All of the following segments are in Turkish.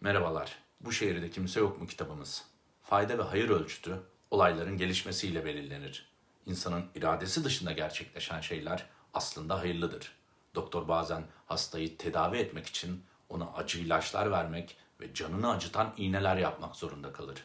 Merhabalar. Bu şehirde kimse yok mu kitabımız? Fayda ve hayır ölçütü olayların gelişmesiyle belirlenir. İnsanın iradesi dışında gerçekleşen şeyler aslında hayırlıdır. Doktor bazen hastayı tedavi etmek için ona acı ilaçlar vermek ve canını acıtan iğneler yapmak zorunda kalır.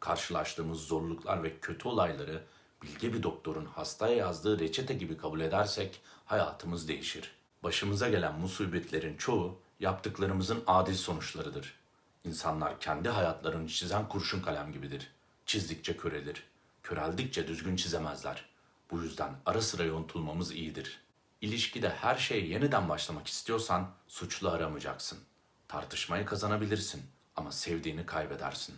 Karşılaştığımız zorluklar ve kötü olayları bilge bir doktorun hastaya yazdığı reçete gibi kabul edersek hayatımız değişir. Başımıza gelen musibetlerin çoğu yaptıklarımızın adil sonuçlarıdır. İnsanlar kendi hayatlarını çizen kurşun kalem gibidir. Çizdikçe körelir. Köreldikçe düzgün çizemezler. Bu yüzden ara sıra yontulmamız iyidir. İlişkide her şeye yeniden başlamak istiyorsan suçlu aramayacaksın. Tartışmayı kazanabilirsin ama sevdiğini kaybedersin.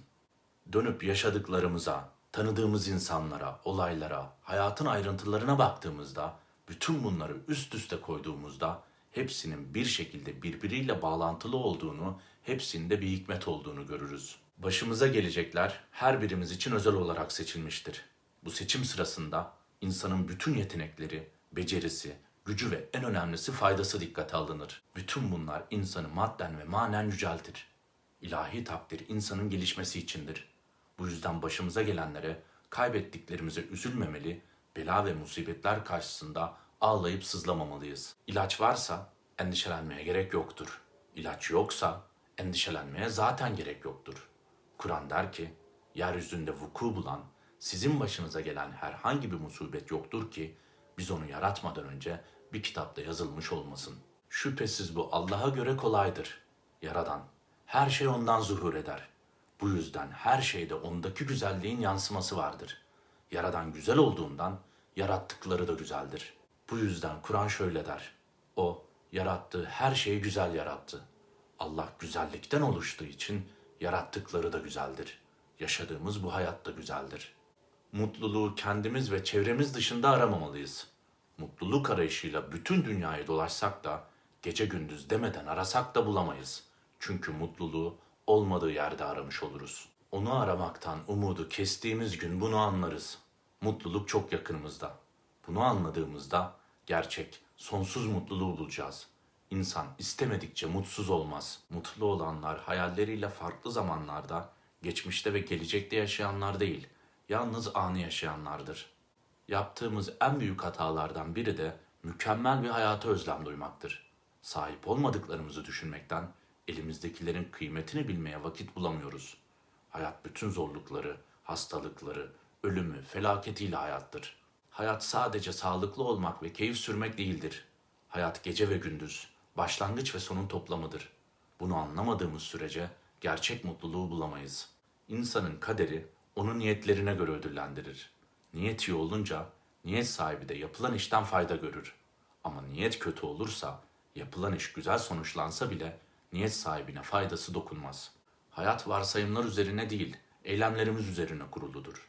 Dönüp yaşadıklarımıza, tanıdığımız insanlara, olaylara, hayatın ayrıntılarına baktığımızda, bütün bunları üst üste koyduğumuzda hepsinin bir şekilde birbiriyle bağlantılı olduğunu, hepsinde bir hikmet olduğunu görürüz. Başımıza gelecekler her birimiz için özel olarak seçilmiştir. Bu seçim sırasında insanın bütün yetenekleri, becerisi, gücü ve en önemlisi faydası dikkate alınır. Bütün bunlar insanı madden ve manen yüceltir. İlahi takdir insanın gelişmesi içindir. Bu yüzden başımıza gelenlere, kaybettiklerimize üzülmemeli, bela ve musibetler karşısında ağlayıp sızlamamalıyız. İlaç varsa endişelenmeye gerek yoktur. İlaç yoksa endişelenmeye zaten gerek yoktur. Kur'an der ki, yeryüzünde vuku bulan, sizin başınıza gelen herhangi bir musibet yoktur ki, biz onu yaratmadan önce bir kitapta yazılmış olmasın. Şüphesiz bu Allah'a göre kolaydır. Yaradan, her şey ondan zuhur eder. Bu yüzden her şeyde ondaki güzelliğin yansıması vardır. Yaradan güzel olduğundan yarattıkları da güzeldir. Bu yüzden Kur'an şöyle der. O yarattığı her şeyi güzel yarattı. Allah güzellikten oluştuğu için yarattıkları da güzeldir. Yaşadığımız bu hayat da güzeldir. Mutluluğu kendimiz ve çevremiz dışında aramamalıyız. Mutluluk arayışıyla bütün dünyayı dolaşsak da gece gündüz demeden arasak da bulamayız. Çünkü mutluluğu olmadığı yerde aramış oluruz. Onu aramaktan umudu kestiğimiz gün bunu anlarız. Mutluluk çok yakınımızda. Bunu anladığımızda gerçek, sonsuz mutluluğu bulacağız. İnsan istemedikçe mutsuz olmaz. Mutlu olanlar hayalleriyle farklı zamanlarda, geçmişte ve gelecekte yaşayanlar değil, yalnız anı yaşayanlardır. Yaptığımız en büyük hatalardan biri de mükemmel bir hayata özlem duymaktır. Sahip olmadıklarımızı düşünmekten elimizdekilerin kıymetini bilmeye vakit bulamıyoruz. Hayat bütün zorlukları, hastalıkları, ölümü, felaketiyle hayattır. Hayat sadece sağlıklı olmak ve keyif sürmek değildir. Hayat gece ve gündüz, başlangıç ve sonun toplamıdır. Bunu anlamadığımız sürece gerçek mutluluğu bulamayız. İnsanın kaderi onun niyetlerine göre ödüllendirir. Niyet iyi olunca niyet sahibi de yapılan işten fayda görür. Ama niyet kötü olursa, yapılan iş güzel sonuçlansa bile niyet sahibine faydası dokunmaz. Hayat varsayımlar üzerine değil, eylemlerimiz üzerine kuruludur.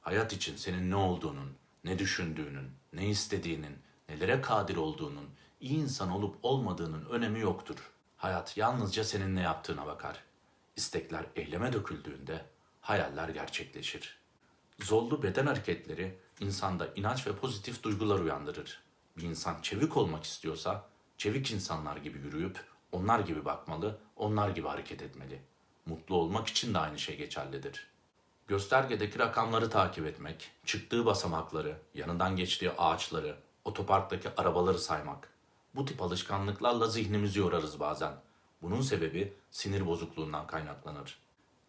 Hayat için senin ne olduğunun, ne düşündüğünün, ne istediğinin, nelere kadir olduğunun, iyi insan olup olmadığının önemi yoktur. Hayat yalnızca senin ne yaptığına bakar. İstekler eyleme döküldüğünde hayaller gerçekleşir. Zorlu beden hareketleri insanda inanç ve pozitif duygular uyandırır. Bir insan çevik olmak istiyorsa çevik insanlar gibi yürüyüp onlar gibi bakmalı, onlar gibi hareket etmeli. Mutlu olmak için de aynı şey geçerlidir. Göstergedeki rakamları takip etmek, çıktığı basamakları, yanından geçtiği ağaçları, otoparktaki arabaları saymak. Bu tip alışkanlıklarla zihnimizi yorarız bazen. Bunun sebebi sinir bozukluğundan kaynaklanır.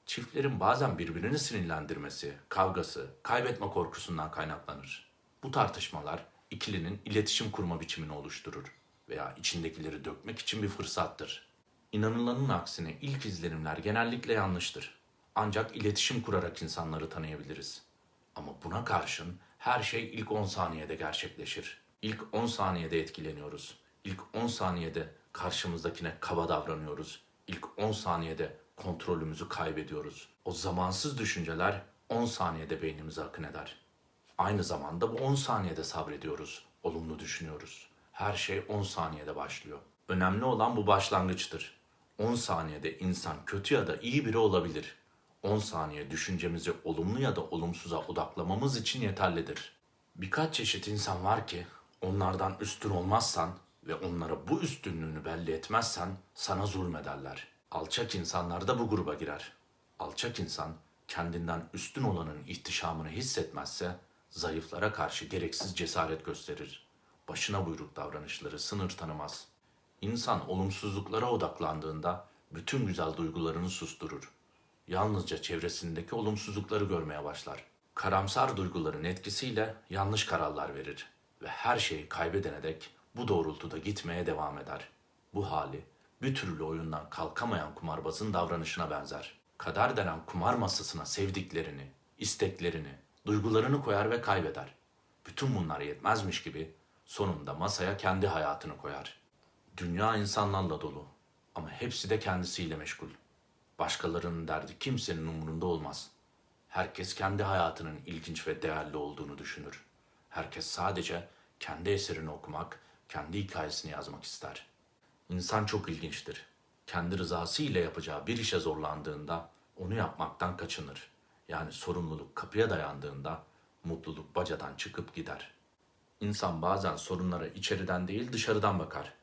Çiftlerin bazen birbirini sinirlendirmesi, kavgası, kaybetme korkusundan kaynaklanır. Bu tartışmalar ikilinin iletişim kurma biçimini oluşturur veya içindekileri dökmek için bir fırsattır. İnanılanın aksine ilk izlenimler genellikle yanlıştır. Ancak iletişim kurarak insanları tanıyabiliriz. Ama buna karşın her şey ilk 10 saniyede gerçekleşir. İlk 10 saniyede etkileniyoruz. İlk 10 saniyede karşımızdakine kaba davranıyoruz. İlk 10 saniyede kontrolümüzü kaybediyoruz. O zamansız düşünceler 10 saniyede beynimize akın eder. Aynı zamanda bu 10 saniyede sabrediyoruz, olumlu düşünüyoruz. Her şey 10 saniyede başlıyor. Önemli olan bu başlangıçtır. 10 saniyede insan kötü ya da iyi biri olabilir. 10 saniye düşüncemizi olumlu ya da olumsuza odaklamamız için yeterlidir. Birkaç çeşit insan var ki onlardan üstün olmazsan ve onlara bu üstünlüğünü belli etmezsen sana zulmederler. Alçak insanlar da bu gruba girer. Alçak insan kendinden üstün olanın ihtişamını hissetmezse zayıflara karşı gereksiz cesaret gösterir. Başına buyruk davranışları sınır tanımaz. İnsan olumsuzluklara odaklandığında bütün güzel duygularını susturur. Yalnızca çevresindeki olumsuzlukları görmeye başlar. Karamsar duyguların etkisiyle yanlış kararlar verir ve her şeyi kaybedene dek bu doğrultuda gitmeye devam eder. Bu hali bir türlü oyundan kalkamayan kumarbazın davranışına benzer. Kader denen kumar masasına sevdiklerini, isteklerini, duygularını koyar ve kaybeder. Bütün bunlar yetmezmiş gibi sonunda masaya kendi hayatını koyar. Dünya insanlarla dolu ama hepsi de kendisiyle meşgul. Başkalarının derdi kimsenin umurunda olmaz. Herkes kendi hayatının ilginç ve değerli olduğunu düşünür. Herkes sadece kendi eserini okumak, kendi hikayesini yazmak ister. İnsan çok ilginçtir. Kendi rızası ile yapacağı bir işe zorlandığında onu yapmaktan kaçınır. Yani sorumluluk kapıya dayandığında mutluluk bacadan çıkıp gider. İnsan bazen sorunlara içeriden değil dışarıdan bakar.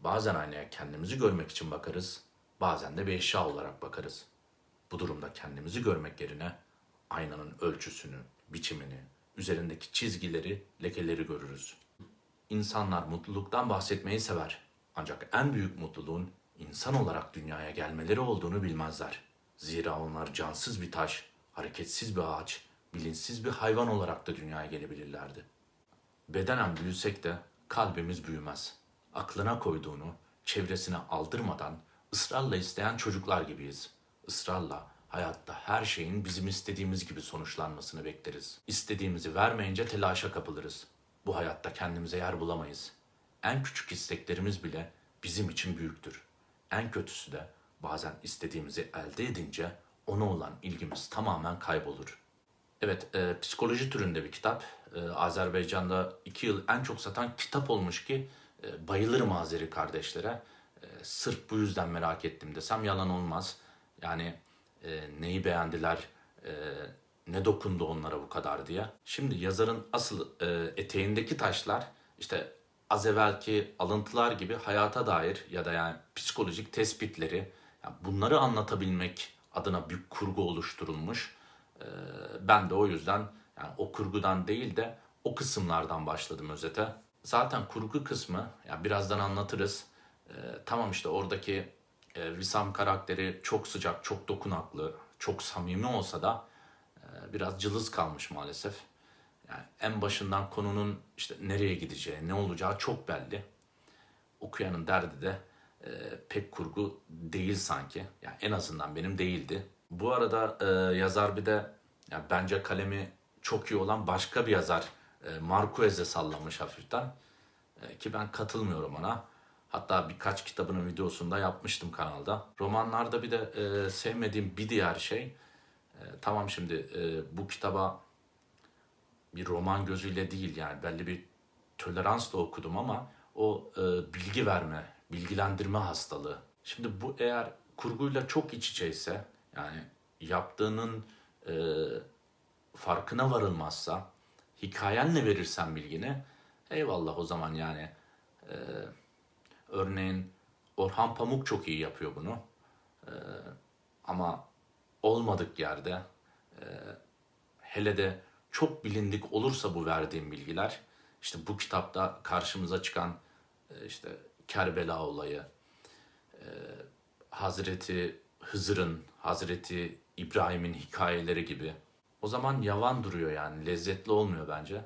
Bazen aynaya kendimizi görmek için bakarız, bazen de bir eşya olarak bakarız. Bu durumda kendimizi görmek yerine aynanın ölçüsünü, biçimini, üzerindeki çizgileri, lekeleri görürüz. İnsanlar mutluluktan bahsetmeyi sever. Ancak en büyük mutluluğun insan olarak dünyaya gelmeleri olduğunu bilmezler. Zira onlar cansız bir taş, hareketsiz bir ağaç, bilinçsiz bir hayvan olarak da dünyaya gelebilirlerdi. Bedenen büyüsek de kalbimiz büyümez. Aklına koyduğunu çevresine aldırmadan ısrarla isteyen çocuklar gibiyiz. Israrla hayatta her şeyin bizim istediğimiz gibi sonuçlanmasını bekleriz. İstediğimizi vermeyince telaşa kapılırız. Bu hayatta kendimize yer bulamayız. En küçük isteklerimiz bile bizim için büyüktür. En kötüsü de bazen istediğimizi elde edince ona olan ilgimiz tamamen kaybolur. Evet, e, psikoloji türünde bir kitap. E, Azerbaycan'da iki yıl en çok satan kitap olmuş ki e, bayılırım Azeri kardeşlere. E, sırf bu yüzden merak ettim desem yalan olmaz. Yani e, neyi beğendiler, e, ne dokundu onlara bu kadar diye. Şimdi yazarın asıl e, eteğindeki taşlar işte az evvelki alıntılar gibi hayata dair ya da yani psikolojik tespitleri yani bunları anlatabilmek adına bir kurgu oluşturulmuş. Ee, ben de o yüzden yani o kurgudan değil de o kısımlardan başladım özete. Zaten kurgu kısmı yani birazdan anlatırız. Ee, tamam işte oradaki e, Visam karakteri çok sıcak, çok dokunaklı, çok samimi olsa da e, biraz cılız kalmış maalesef. Yani en başından konunun işte nereye gideceği, ne olacağı çok belli. Okuyanın derdi de e, pek kurgu değil sanki. Yani en azından benim değildi. Bu arada e, yazar bir de yani bence kalemi çok iyi olan başka bir yazar e, Marquez'e sallamış hafiften. E, ki ben katılmıyorum ona. Hatta birkaç kitabının videosunda yapmıştım kanalda. Romanlarda bir de e, sevmediğim bir diğer şey, e, tamam şimdi e, bu kitaba bir roman gözüyle değil yani belli bir toleransla okudum ama o e, bilgi verme, bilgilendirme hastalığı. Şimdi bu eğer kurguyla çok iç içeyse yani yaptığının e, farkına varılmazsa hikayenle verirsen bilgini eyvallah o zaman yani e, örneğin Orhan Pamuk çok iyi yapıyor bunu E, ama olmadık yerde e, hele de çok bilindik olursa bu verdiğim bilgiler işte bu kitapta karşımıza çıkan e, işte Kerbela olayı, e, Hazreti Hızır'ın, Hazreti İbrahim'in hikayeleri gibi. O zaman yavan duruyor yani lezzetli olmuyor bence.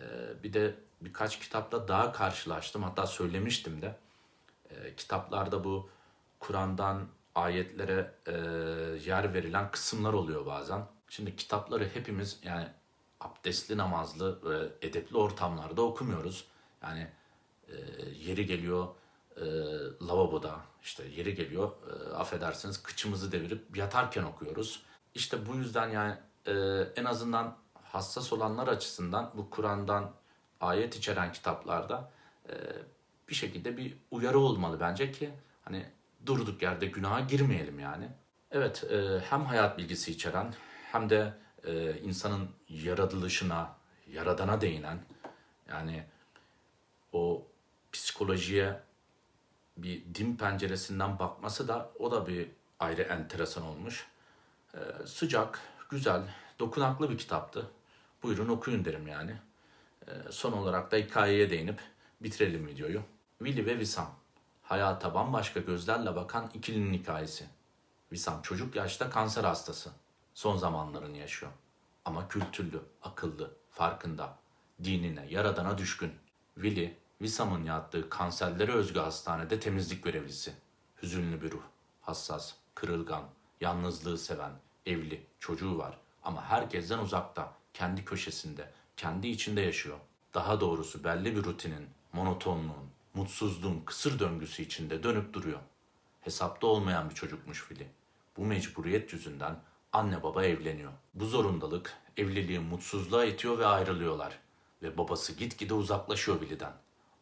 E, bir de birkaç kitapta daha karşılaştım hatta söylemiştim de. E, kitaplarda bu Kur'an'dan ayetlere e, yer verilen kısımlar oluyor bazen. Şimdi kitapları hepimiz yani abdestli namazlı ve edepli ortamlarda okumuyoruz. Yani e, yeri geliyor e, lavaboda işte yeri geliyor e, affedersiniz kıçımızı devirip yatarken okuyoruz. İşte bu yüzden yani e, en azından hassas olanlar açısından bu Kur'an'dan ayet içeren kitaplarda e, bir şekilde bir uyarı olmalı bence ki hani durduk yerde günaha girmeyelim yani. Evet e, hem hayat bilgisi içeren hem de e, insanın yaratılışına, yaradana değinen yani o psikolojiye bir din penceresinden bakması da o da bir ayrı enteresan olmuş. Ee, sıcak, güzel, dokunaklı bir kitaptı. Buyurun okuyun derim yani. Ee, son olarak da hikayeye değinip bitirelim videoyu. Willy ve Wissam. Hayata bambaşka gözlerle bakan ikilinin hikayesi. Wissam çocuk yaşta kanser hastası. Son zamanlarını yaşıyor. Ama kültürlü, akıllı, farkında. Dinine, yaradana düşkün. Willy, Wissam'ın yattığı kanserlere özgü hastanede temizlik görevlisi. Hüzünlü bir ruh. Hassas, kırılgan, yalnızlığı seven, evli, çocuğu var. Ama herkesten uzakta, kendi köşesinde, kendi içinde yaşıyor. Daha doğrusu belli bir rutinin, monotonluğun, mutsuzluğun kısır döngüsü içinde dönüp duruyor. Hesapta olmayan bir çocukmuş Fili. Bu mecburiyet yüzünden anne baba evleniyor. Bu zorundalık evliliği mutsuzluğa itiyor ve ayrılıyorlar. Ve babası gitgide uzaklaşıyor Vili'den.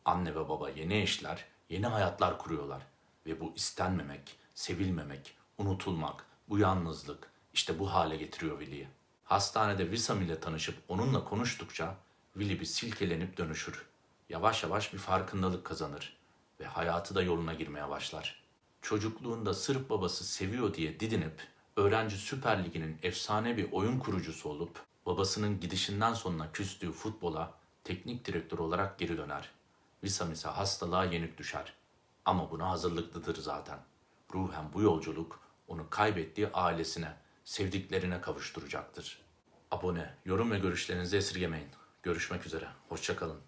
Anne ve baba yeni eşler, yeni hayatlar kuruyorlar. Ve bu istenmemek, sevilmemek, unutulmak, bu yalnızlık işte bu hale getiriyor Vili'yi. Hastanede Wissam ile tanışıp onunla konuştukça Willy bir silkelenip dönüşür. Yavaş yavaş bir farkındalık kazanır ve hayatı da yoluna girmeye başlar. Çocukluğunda sırf babası seviyor diye didinip öğrenci Süper Ligi'nin efsane bir oyun kurucusu olup babasının gidişinden sonra küstüğü futbola teknik direktör olarak geri döner. Wissam ise hastalığa yenik düşer. Ama buna hazırlıklıdır zaten. Ruhen bu yolculuk onu kaybettiği ailesine, sevdiklerine kavuşturacaktır. Abone, yorum ve görüşlerinizi esirgemeyin. Görüşmek üzere. Hoşçakalın.